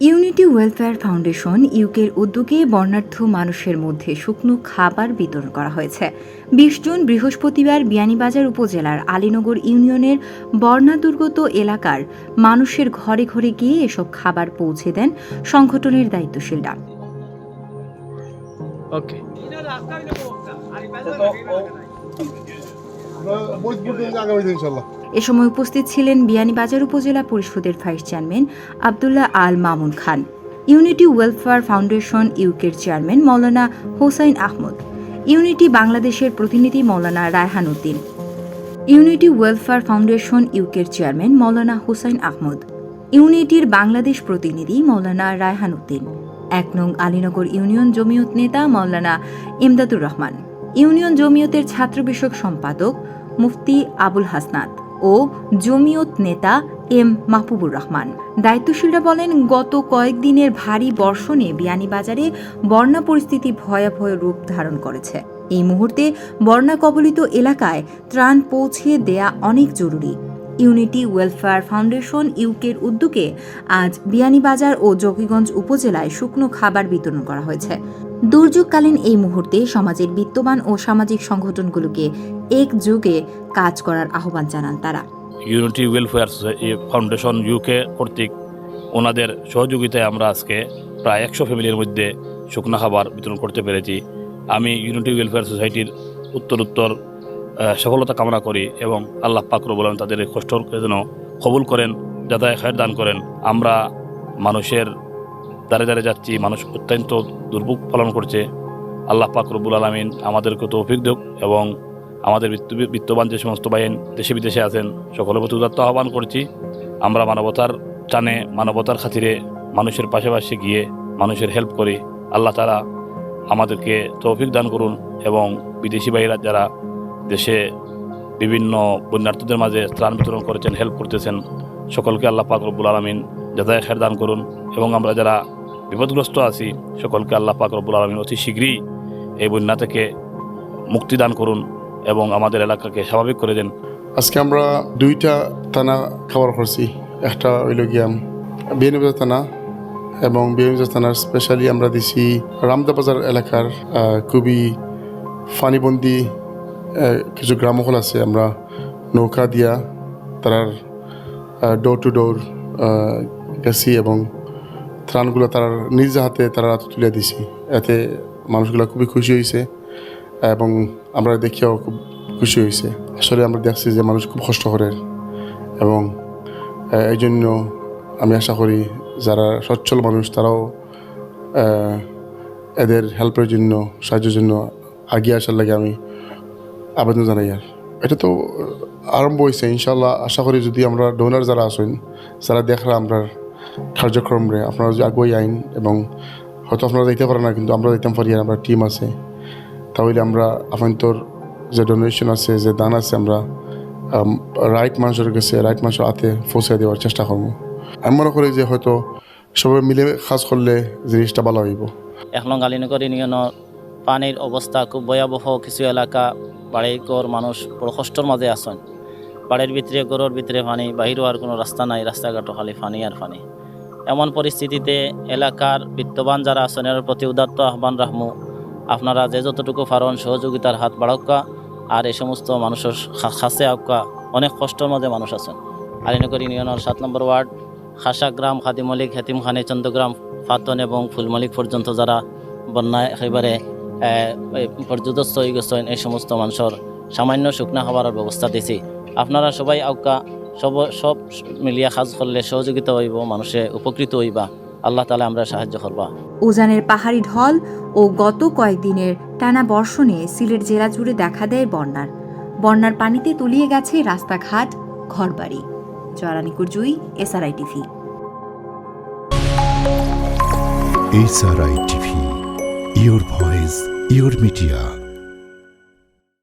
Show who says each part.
Speaker 1: Unity welfare foundation ইউকের উদ্যোগে বর্ণাঢ্য মানুষের মধ্যে শুকনো খাবার বিতরণ করা হয়েছে বিশ জুন বৃহস্পতিবার বিয়ানীবাজার উপজেলার আলীনগর ইউনিয়নের বর্ণা দুর্গত এলাকার মানুষের ঘরে ঘরে গিয়ে এসব খাবার পৌঁছে দেন সংগঠনের দায়িত্বশীলরা
Speaker 2: ওকে
Speaker 3: ইনশাল্লাহ
Speaker 1: এ সময় উপস্থিত ছিলেন বিয়ানীবাজার উপজেলা পরিষদের vice chairman Abdullah Al Mamun Khan, Unity Welfare Foundation ইউকের চেয়ারম্যান মৌলানা হোসাইন আহমদ, ইউনিটি বাংলাদেশের প্রতিনিধি Maulana Raihan Uddin, Unity Welfare Foundation ইউকের চেয়ারম্যান মৌলানা হোসাইন আহমদ, ইউনিটির বাংলাদেশ প্রতিনিধি মৌলানা রায়হান উদ্দিন, এক নং আলীনগর ইউনিয়ন জমিয়ত নেতা মৌলানা ইমদাদুর রহমান, ইউনিয়ন জমিয়তের ছাত্র বিষয়ক সম্পাদক মুফতি আবুল হাসনাত ও জমিয়ত নেতা এম মাহবুবুর রহমান। দায়িত্বশীলরা বলেন, গত কয়েকদিনের ভারী বর্ষণে বিয়ানীবাজারে বন্যা পরিস্থিতি ভয়াবহ রূপ ধারণ করেছে। এই মুহূর্তে বন্যা কবলিত এলাকায় ত্রাণ পৌঁছে দেয়া অনেক জরুরি। ইউনিটি ওয়েলফেয়ার ফাউন্ডেশন ইউকের উদ্যোগে আজ বিয়ানীবাজার ও জকিগঞ্জ উপজেলায় শুকনো খাবার বিতরণ করা হয়েছে। দুর্যোগকালীন এই মুহূর্তে সমাজের বিত্তবান ও সামাজিক সংগঠনগুলোকে একযোগে কাজ করার আহ্বান জানান তারা।
Speaker 4: ইউনিটি ওয়েলফেয়ার ফাউন্ডেশন ইউকে কর্তৃক ওনাদের সহযোগিতায় আমরা আজকে প্রায় একশো ফ্যামিলির মধ্যে শুকনা খাবার বিতরণ করতে পেরেছি। আমি ইউনিটি ওয়েলফেয়ার সোসাইটির উত্তর উত্তর সফলতা কামনা করি এবং আল্লাহ পাকর বলেন তাদের এই কষ্টকে যেন কবুল করেন যাতে খায়ের দান করেন। আমরা মানুষের দাঁড়ে দাঁড়ে যাচ্ছি, মানুষ অত্যন্ত দুর্ভোগ পালন করছে। আল্লাহ পাক রব্বুল আলমিন আমাদেরকে তৌফিক দেখ এবং আমাদের বিত্ত- বিত্তবান যে সমস্ত বাহিন দেশে বিদেশে আছেন, সকলের প্রতি উদাত্ত আহ্বান করছি। আমরা মানবতার টানে, মানবতার খাতিরে মানুষের পাশাপাশি গিয়ে মানুষের হেল্প করি আল্লাহ তারা আমাদেরকে তৌফিক দান করুন এবং বিদেশি বাহিরা যারা দেশে বিভিন্ন বন্যার্থীদের মাঝে ত্রাণ বিতরণ করেছেন হেল্প করতেছেন, সকলকে আল্লাহ পাক রব্বুল আলমিন যাতায় খের দান করুন এবং আমরা যারা বিপদগ্রস্ত আছি। সকলকে আল্লাহ পাক রব্বুল আলমিন অতি শীঘ্রই এই বন্যা থেকে মুক্তি দান করুন এবং আমাদের এলাকাকে স্বাভাবিক করে দেন।
Speaker 3: আজকে আমরা দুইটা থানা খাবার করছি। একটা হইল গিয়াম বিয়ানীবাজার থানা এবং বিয়ানীবাজার থানার স্পেশালি আমরা দিছি রামদাবাজার এলাকার খুবই ফানিবন্দি কিছু গ্রামহল আছে। আমরা নৌকা দিয়া তারার ডোর টু ডোর গেছি এবং ত্রাণগুলো তার নিজ হাতে তারা তুলে দিছি। এতে মানুষগুলো খুবই খুশি হয়েছে এবং আমরা দেখিয়াও খুব খুশি হয়েছে আসলে আমরা দেখছি যে মানুষ খুব কষ্ট করে এবং এই জন্য আমি আশা করি যারা সচ্ছল মানুষ তারাও এদের হেল্পের জন্য, সাহায্যের জন্য আগিয়ে আসার লাগে আমি আবেদন জানাই আর। এটা তো আরম্ভ হয়েছে ইনশাল্লাহ আশা করি যদি আমরা ডোনার যারা আসেন যারা দেখরা আমরা কার্যক্রম রে আপনারা যদি আগুয়াই আইন এবং হয়তো আপনারা দেখতে পারেন না, কিন্তু আমরা দেখতে পারি আমরা টিম আছে। তাহলে আমরা আপনার যে ডোনেশন আছে, যে দান আছে, আমরা রাইট মানুষের কাছে রাইট মানুষের হাতে পৌঁছে দেওয়ার চেষ্টা করব। আমি মনে করি যে হয়তো সবাই মিলে কাজ করলে জিনিসটা ভালো হইব।
Speaker 5: এখন নং আলীনগর ইউনিয়নের পানির অবস্থা খুব ভয়াবহ। কিছু এলাকা বাড়িঘর মানুষ বড় কষ্টর মাঝে আসেন বাড়ির ভিতরে, গরুর ভিতরে পানি বাহিরও আর কোনো রাস্তা নাই, রাস্তাঘাটও খালি পানি আর পানি এমন পরিস্থিতিতে এলাকার বিত্তবান যারা আছেন, এর প্রতি উদাত্ত আহ্বান রাখমু। আপনারা যে যতটুকু পারেন সহযোগিতার হাত বাড়াক্কা আর এই সমস্ত মানুষের খাসে আক্কা অনেক কষ্টর মধ্যে মানুষ আছেন। আলীনগর ইউনিয়নের সাত নম্বর ওয়ার্ড, খাসা গ্রাম খাদিমলিক হেতিমখানি চন্দ্রগ্রাম, ফাতন এবং ফুলমলিক পর্যন্ত যারা বন্যায় একেবারে পর্যদস্ত হয়ে গেছেন এই সমস্ত মানুষের সামান্য শুকনা খাবারের ব্যবস্থা দিছি। আপনারা সবাই আউকা সব সব মিলিয়া কাজ করলে সহযোগিতা হইব মানুষে উপকৃত হইবা। আল্লাহ তালা আমরা সাহায্য করবা।
Speaker 1: উজানের পাহাড়ি ঢল ও গত কয়েকদিনের টানা বর্ষণে সিলেট জেলা জুড়ে দেখা দেয় বন্যার। বন্যার পানিতে তলিয়ে গেছে রাস্তাঘাট ঘরবাড়ি। জয়ারানিকুর Jui SRI TV.
Speaker 6: SRI TV, your voice, your media.